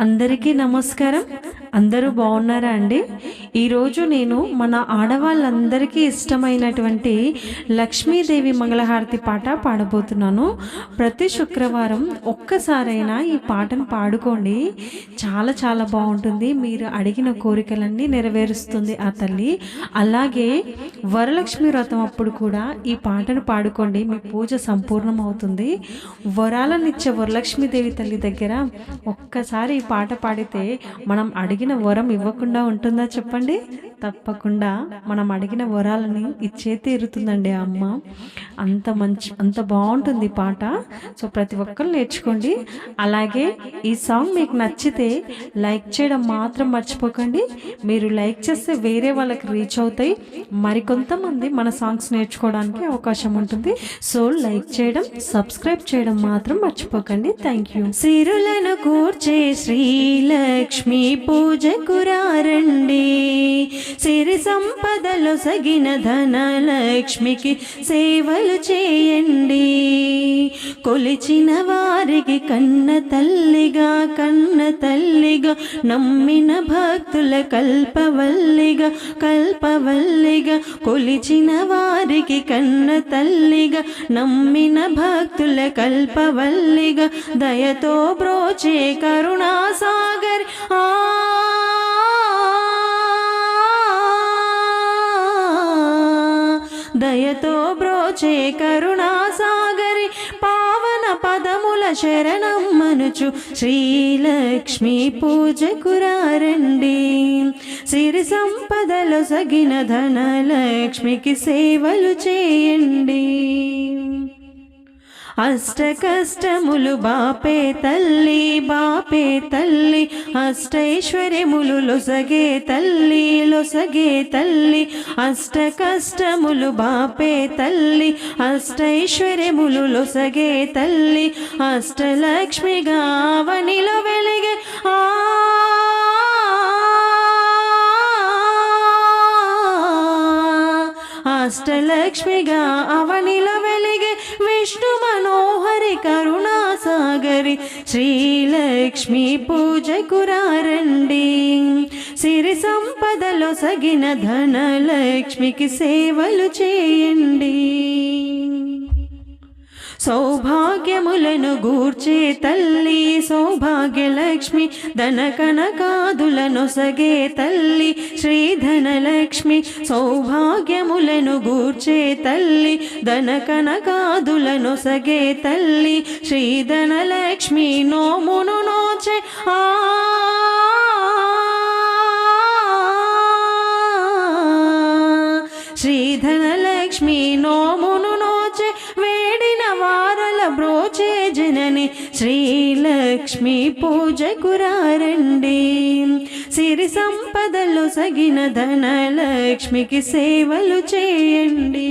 అందరికీ నమస్కారం. అందరూ బాగున్నారా అండి? ఈరోజు నేను మన ఆడవాళ్ళందరికీ ఇష్టమైనటువంటి లక్ష్మీదేవి మంగళహారతి పాట పాడబోతున్నాను. ప్రతి శుక్రవారం ఒక్కసారైనా ఈ పాటను పాడుకోండి. చాలా చాలా బాగుంటుంది. మీరు అడిగిన కోరికలన్నీ నెరవేరుస్తుంది ఆ తల్లి. అలాగే వరలక్ష్మి వ్రతం అప్పుడు కూడా ఈ పాటను పాడుకోండి. మీ పూజ సంపూర్ణం అవుతుంది వరాలనిచ్చే వరలక్ష్మీదేవి తల్లి దగ్గర ఒక్కసారి ఈ పాట పాడితే మనం అడిగిన వరం ఇవ్వకుండా ఉంటుందా చెప్పండి? తప్పకుండా. మనం అడిగిన వరాలని ఇచ్చే తీరుతుందండి ఆ అమ్మ. అంత మంచి అంత బాగుంటుంది పాట. సో ప్రతి ఒక్కరు నేర్చుకోండి. అలాగే ఈ సాంగ్ మీకు నచ్చితే లైక్ చేయడం మాత్రం మర్చిపోకండి. మీరు లైక్ చేస్తే వేరే వాళ్ళకి రీచ్ అవుతాయి. మరికొంతమంది మన సాంగ్స్ నేర్చుకోవడానికి అవకాశం ఉంటుంది. సో లైక్ చేయడం సబ్స్క్రైబ్ చేయడం మాత్రం మర్చిపోకండి. Thank you. సిరులను కూర్చే శ్రీలక్ష్మి పూజకు రారండి సిరి సంపదలు సగిన ధనలక్ష్మికి సేవలు చేయండి. కొలిచిన వారికి కన్న తల్లిగా కన్న తల్లిగా నమ్మిన భక్తుల కల్పవల్లిగా కల్పవల్లిగా కొలిచిన వారికి కన్న తల్లిగా నమ్మిన భక్తుల కల్పవల్లిగా దయతో బ్రోచే కరుణాసాగర్. ఆ దయతో బ్రోచే కరుణాసాగరి పావన పదముల శరణం మనుచు శ్రీలక్ష్మి పూజకు రారండి సిరి సంపదలు సగిన ధనలక్ష్మికి సేవలు చేయండి. అష్ట కష్టములు బాపే తల్లి బాపే తల్లి అష్టైశ్వర్యములు లొసగే తల్లి లొసగే తల్లి అష్ట కష్టములు బాపే తల్లి అష్టైశ్వర్యములు లొసగే తల్లి అష్టలక్ష్మిగా వనిలో వెలిగే ఆ అష్టలక్ష్మిగా అవనిలో వెలిగే విష్ణు శ్రీ శ్రీలక్ష్మి పూజకు రారండి. సిరి సంపదలో సగిన ధనలక్ష్మికి సేవలు చేయండి. సౌభాగ్యములను గూర్చే తల్లి సౌభాగ్యలక్ష్మి ధన కనకాదులను సగే తల్లి శ్రీధనలక్ష్మి సౌభాగ్యములను గూర్చే తల్లి ధన కనకాదులను సగే తల్లి శ్రీధనలక్ష్మి నోమును నోచే ఆ. శ్రీధనలక్ష్మి నోమును జనని శ్రీలక్ష్మి పూజకు రారండి. సిరి సంపదలు సగిన ధనలక్ష్మికి సేవలు చేయండి.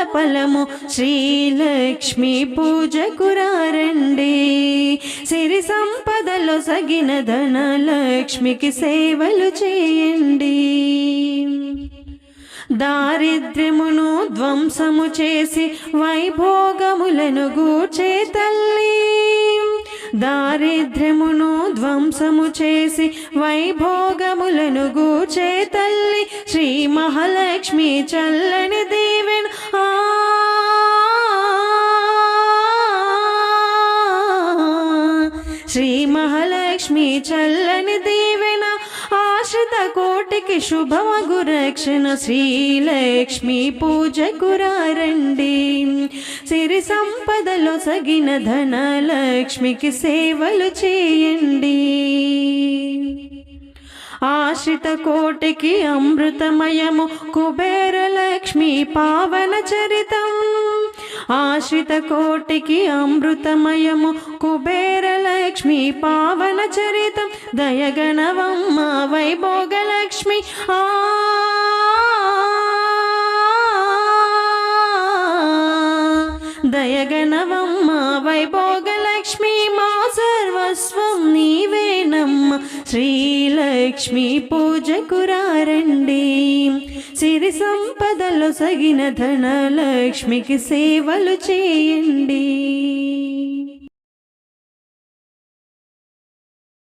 నోముల ఫలము శ్రీలక్ష్మి పూజకు రండి సిరి సంపదలో సగిన ధనలక్ష్మికి సేవలు చేయండి. దారిద్ర్యమును ధ్వంసము చేసి వైభోగములను గూర్చే తల్లి. దారిద్ర్యమును ధ్వంసము చేసి వైభోగములను గూర్చే తల్లి. శ్రీ మహాలక్ష్మి చల్లని శ్రీ మహాలక్ష్మి చల్లని దీవెన ఆశ్రిత కోటికి శుభమగు రక్షణ శ్రీలక్ష్మి పూజకు రారండి. సిరి సంపదలో సగిన ధనలక్ష్మికి సేవలు చేయండి. ఆశ్రిత కోటికి అమృతమయము కుబేర లక్ష్మి పావన చరితం. ఆశ్రిత కోటికి అమృతమయము కుబేర లక్ష్మి పావన చరితం దయగణవమ్మ వైభోగలక్ష్మి ఆ దయగణవమ్మ వైభోగలక్ష్మి మా సర్వస్వం నీవేనమ్మ శ్రీలక్ష్మి పూజకు రండి సిరి సంపదలో సగిన ధనలక్ష్మికి సేవలు చేయండి.